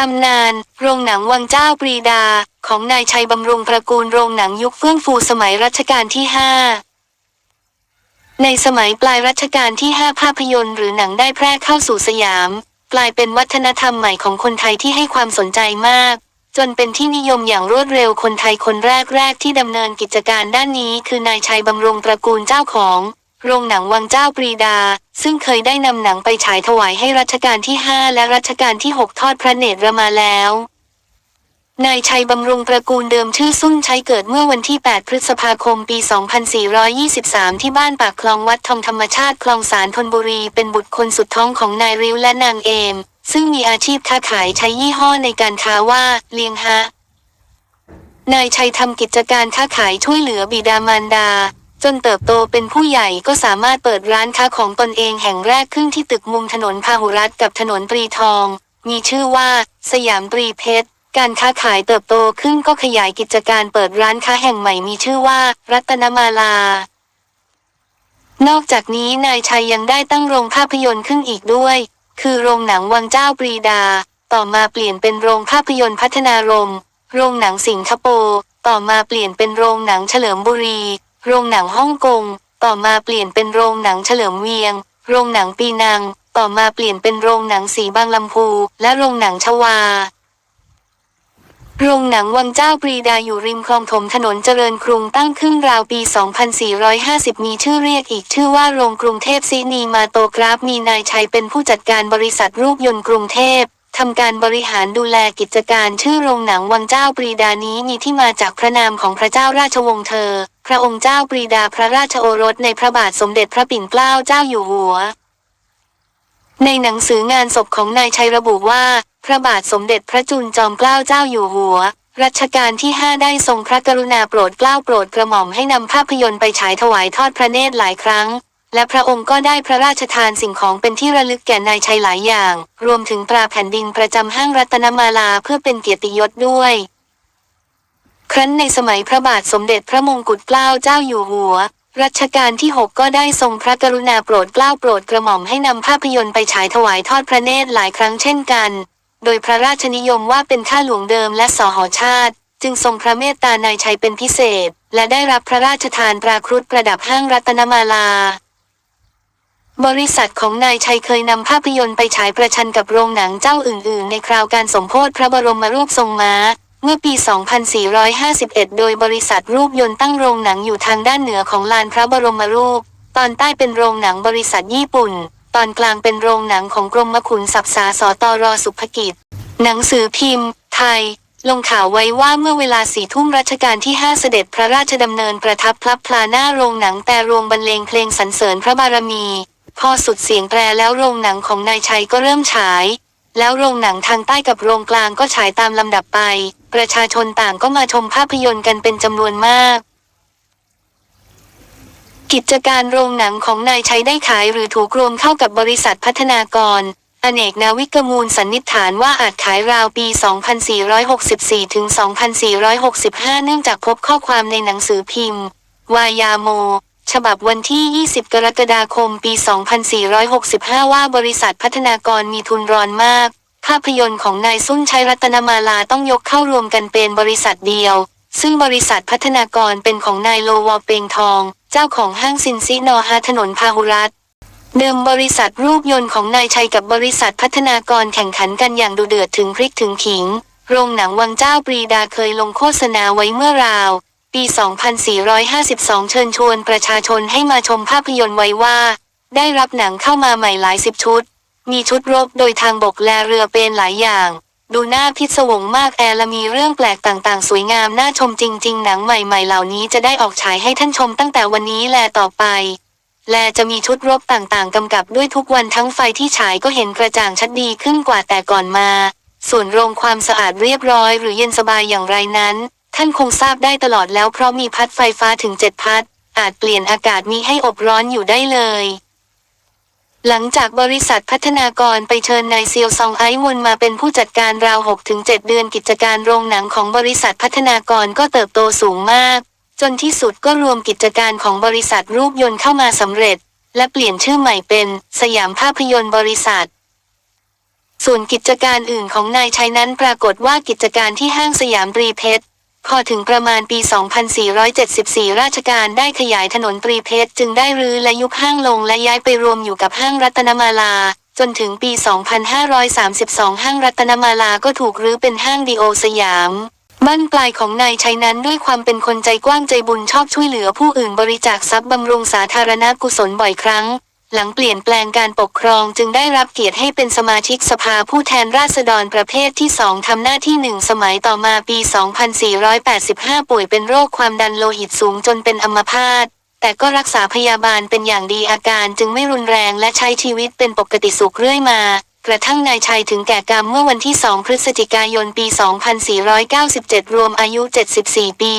ตำนาน โรงหนังวังเจ้าปรีดา ของนายชัยบำรุงตระกูลโรงหนังยุคเฟื่องฟูสมัยรัชกาลที่ห้าในสมัยปลายรัชกาลที่ห้าภาพยนตร์หรือหนังได้แพร่เข้าสู่สยาม กลายเป็นวัฒนธรรมใหม่ของคนไทยที่ให้ความสนใจมาก จนเป็นที่นิยมอย่างรวดเร็วคนไทยคนแรกๆที่ดำเนินกิจการด้านนี้ คือนายชัยบำรุงตระกูลเจ้าของ โรงหนังวังเจ้าปรีดา ซึ่งเคยได้นำหนังไปฉายถวายให้รัชกาลที่ 5 และรัชกาลที่ 6 ทอดพระเนตรมาแล้วนายชัยบำรุงตระกูลเดิมชื่อซุ่นใช้เกิดเมื่อวันที่ 8 พฤษภาคม ปี 2423 ที่บ้านปากคลองวัดทองธรรมชาติคลองสารธนบุรี เป็นบุตรคนสุดท้องของนายริ้วและนางเอม ซึ่งมีอาชีพค้าขายใช้ยี่ห้อในการค้าว่า เลียงฮะ นายชัยทำกิจการค้าขายช่วยเหลือบิดามารดา จนเติบโตเป็นผู้ใหญ่ก็สามารถเปิดร้านค้าของตนเองแห่งแรกขึ้นที่ตึกมุมถนนพาหุรัตกับถนนตรีทอง มีชื่อว่า สยามตรีเพชร การค้าขายเติบโตขึ้นก็ขยายกิจการเปิดร้านค้าแห่งใหม่มีชื่อว่า รัตนมาลา นอกจากนี้นายชัยยังได้ตั้งโรงภาพยนตร์ขึ้นอีกด้วย คือโรงหนังวังเจ้าปรีดา ต่อมาเปลี่ยนเป็นโรงภาพยนตร์พัฒนารม โรงหนังสิงคโปร์ ต่อมาเปลี่ยนเป็นโรงหนังเฉลิมบุรี โรงหนังฮ่องกง ต่อมาเปลี่ยนเป็นโรงหนังเฉลิมเวียง โรงหนังปีนัง ต่อมาเปลี่ยนเป็นโรงหนังสีบางลำพู และโรงหนังชวา โรงหนังวังเจ้าปรีดาอยู่ริมคลองถมถนนเจริญกรุงตั้งขึ้นราวปี 2450 มีชื่อเรียกอีกชื่อว่าโรงกรุงเทพซีนีมาโตกราฟ มีนายชัยเป็นผู้จัดการบริษัทรูปยนต์กรุงเทพทำการบริหารดูแลกิจการชื่อโรงหนังวังเจ้าปรีดานี้มีที่มาจากพระนามของพระเจ้าราชวงศ์เธอ ระองค์เจ้าปรีดาพระราชโอรสในพระบาทสมเด็จพระปิ่นเกล้าเจ้าอยู่หัว ในหนังสืองานศพของนายชัยระบุว่า พระบาทสมเด็จพระจุลจอมเกล้าเจ้าอยู่หัว รัชกาลที่ 5 ได้ทรงพระกรุณาโปรดเกล้าโปรดกระหม่อมให้นำภาพยนตร์ไปฉายถวายทอดพระเนตรหลายครั้งและพระองค์ก็ได้พระราชทานสิ่งของเป็นที่ระลึกแก่นายชัยหลายอย่าง รวมถึงตราแผ่นดินประจำห้างรัตนมาลาเพื่อเป็นเกียรติยศด้วย ครั้นในสมัยพระบาทสมเด็จพระมงกุฎเกล้าเจ้าอยู่หัว รัชกาลที่ 6 ก็ได้ทรงพระกรุณาโปรดเกล้าโปรดกระหม่อมให้นำภาพยนตร์ไปฉายถวายทอดพระเนตรหลายครั้งเช่นกัน โดยพระราชนิยมว่าเป็นข้าหลวงเดิมและสหชาติ จึงทรงพระเมตตานายชัยเป็นพิเศษ และได้รับพระราชทานตราครุฑประดับห้างรัตนมาลาบริษัทของนายชัยเคยนำภาพยนตร์ไปฉายประชันกับโรงหนังเจ้าอื่น ๆ ในคราวการสมโภชพระบรมรูปทรงม้า เมื่อปี 2451 โดยบริษัทรูปยนต์ตั้งโรงหนังอยู่ทางด้านเหนือของลานพระบรมรูป ตอนใต้เป็นโรงหนังบริษัทญี่ปุ่น ตอนกลางเป็นโรงหนังของกรมขุนศัพท์สาสตรสุภกิจ หนังสือพิมพ์ ไทย ลงข่าวไว้ว่าเมื่อเวลาสี่ทุ่มรัชกาลที่ 5 เสด็จพระราชดำเนินประทับพลับพลาหน้าโรงหนังแต่โรงบรรเลงเพลงสรรเสริญพระบารมี พอสุดเสียงแตรแล้วโรงหนังของนายชัยก็เริ่มฉาย แล้วโรงหนังทางใต้กับโรงกลางก็ฉายตามลำดับไป ประชาชนต่างก็มาชมภาพยนตร์กันเป็นจำนวนมาก กิจการโรงหนังของนายชัยได้ขายหรือถูกรวมเข้ากับบริษัทพัฒนากร อเนกนาวิกมูลสันนิษฐานว่าอาจขายราวปี 2464 ถึง 2465 เนื่องจากพบข้อความในหนังสือพิมพ์ วายาโม ฉบับวันที่ 20 กรกฎาคม ปี 2465 ว่าบริษัทพัฒนากรมีทุนร้อนมาก ภาพยนตร์ของนายสุนชัยรัตนมาลาต้องยกเข้ารวมกันเป็นบริษัทเดียว ซึ่งบริษัทพัฒนากรเป็นของนายโลวอเปงทอง เจ้าของห้างซินซินอฮาถนนพาหุรัตเดิมบริษัทรูปยนต์ของนายชัยกับบริษัทพัฒนากรแข่งขันกันอย่างดุเดือดถึงพริกถึงขิง โรงหนังวังเจ้าปรีดาเคยลงโฆษณาไว้เมื่อราว ปี 2452 เชิญชวนประชาชนให้มาชมภาพยนตร์ไว้ว่า ได้รับหนังเข้ามาใหม่หลายสิบชุด มีชุดรบโดยทางบกและเรือเป็นหลายอย่าง ดูน้าพิศวงมากแอและมีเรื่องแปลกต่างๆ สวยงามน่าชมจริง ๆ หนังใหม่ๆ เหล่านี้จะได้ออกฉายให้ท่านชมตั้งแต่วันนี้แลต่อไป และจะมีชุดรบต่างๆกำกับด้วยทุกวันทั้งไฟที่ฉายก็เห็นกระจ่างชัดดีขึ้นกว่าแต่ก่อนมา ส่วนโรงความสะอาดเรียบร้อย หรือเย็นสบายอย่างไรนั้น ท่านคงทราบได้ตลอดแล้วเพราะมีพัดไฟฟ้าถึงเจ็ดพัด อาจเปลี่ยนอากาศมีให้อบร้อนอยู่ได้เลย หลังจากบริษัทพัฒนากรไปเชิญนายเซียวซองไอวนมาเป็นผู้จัดการราว 6-7 เดือนกิจการโรงหนังของบริษัทพัฒนากรก็เติบโตสูงมาก จนที่สุดก็รวมกิจการของบริษัทรูปยนต์เข้ามาสำเร็จ และเปลี่ยนชื่อใหม่เป็น สยามภาพยนตร์บริษัทส่วนกิจการอื่นของนายชัยนั้นปรากฏว่ากิจการที่ห้างสยามรีเพชร พอถึงประมาณปี 2474 ราชการได้ขยายถนนตรีเพชรจึงได้รื้อและยุบห้างลงและย้ายไปรวมอยู่กับห้างรัตนมาลา จนถึงปี 2532 ห้างรัตนมาลาก็ถูกรื้อเป็นห้างดีโอสยามบ้านปลายของนายชัยนั้นด้วยความเป็นคนใจกว้างใจบุญชอบช่วยเหลือผู้อื่นบริจาคทรัพย์บำรุงสาธารณกุศลบ่อยครั้ง หลังเปลี่ยนแปลงการปกครองจึงได้รับเกียรติให้เป็นสมาชิกสภาผู้แทนราษฎรประเภทที่สองทำหน้าที่หนึ่งสมัยต่อมาปี 2485 ป่วยเป็นโรคความดันโลหิตสูงจนเป็นอัมพาตแต่ก็รักษาพยาบาลเป็นอย่างดีอาการจึงไม่รุนแรงและใช้ชีวิตเป็นปกติสุขเรื่อยมา กระทั่งนายชัยถึงแก่กรรมเมื่อวันที่ 2 พฤศจิกายนปี 2497 รวมอายุ 74 ปี